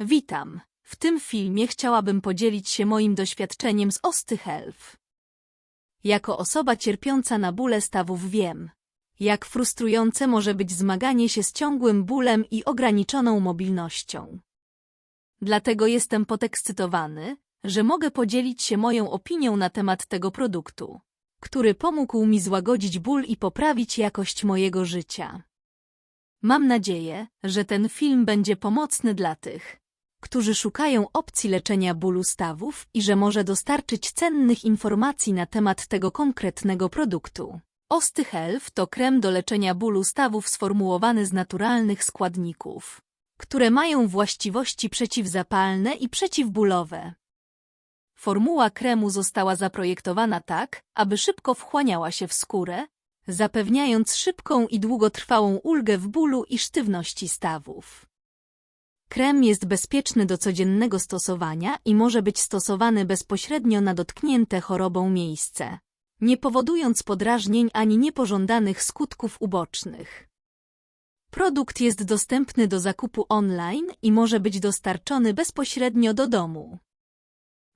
Witam. W tym filmie chciałabym podzielić się moim doświadczeniem z ostychelf. Jako osoba cierpiąca na bóle stawów wiem, jak frustrujące może być zmaganie się z ciągłym bólem i ograniczoną mobilnością. Dlatego jestem podekscytowany, że mogę podzielić się moją opinią na temat tego produktu, który pomógł mi złagodzić ból i poprawić jakość mojego życia. Mam nadzieję, że ten film będzie pomocny dla tych, którzy szukają opcji leczenia bólu stawów i że może dostarczyć cennych informacji na temat tego konkretnego produktu. Ostychelf to krem do leczenia bólu stawów sformułowany z naturalnych składników, które mają właściwości przeciwzapalne i przeciwbólowe. Formuła kremu została zaprojektowana tak, aby szybko wchłaniała się w skórę, zapewniając szybką i długotrwałą ulgę w bólu i sztywności stawów. Krem jest bezpieczny do codziennego stosowania i może być stosowany bezpośrednio na dotknięte chorobą miejsce, nie powodując podrażnień ani niepożądanych skutków ubocznych. Produkt jest dostępny do zakupu online i może być dostarczony bezpośrednio do domu.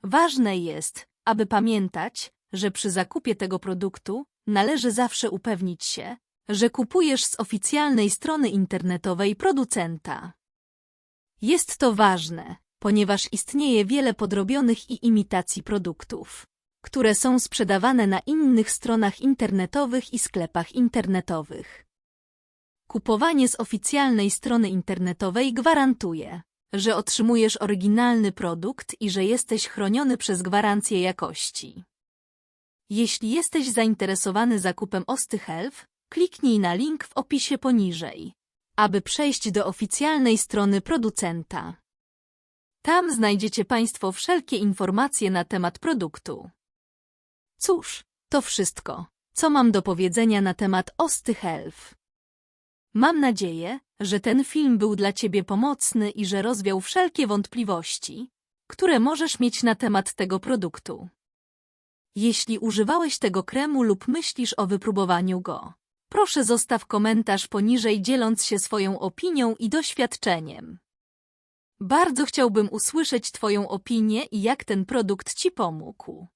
Ważne jest, aby pamiętać, że przy zakupie tego produktu należy zawsze upewnić się, że kupujesz z oficjalnej strony internetowej producenta. Jest to ważne, ponieważ istnieje wiele podrobionych i imitacji produktów, które są sprzedawane na innych stronach internetowych i sklepach internetowych. Kupowanie z oficjalnej strony internetowej gwarantuje, że otrzymujesz oryginalny produkt i że jesteś chroniony przez gwarancję jakości. Jeśli jesteś zainteresowany zakupem Ostychelf, kliknij na link w opisie poniżej aby przejść do oficjalnej strony producenta. Tam znajdziecie Państwo wszelkie informacje na temat produktu. Cóż, to wszystko, co mam do powiedzenia na temat Osty Health. Mam nadzieję, że ten film był dla Ciebie pomocny i że rozwiał wszelkie wątpliwości, które możesz mieć na temat tego produktu. Jeśli używałeś tego kremu lub myślisz o wypróbowaniu go, Proszę zostaw komentarz poniżej dzieląc się swoją opinią i doświadczeniem. Bardzo chciałbym usłyszeć Twoją opinię i jak ten produkt Ci pomógł.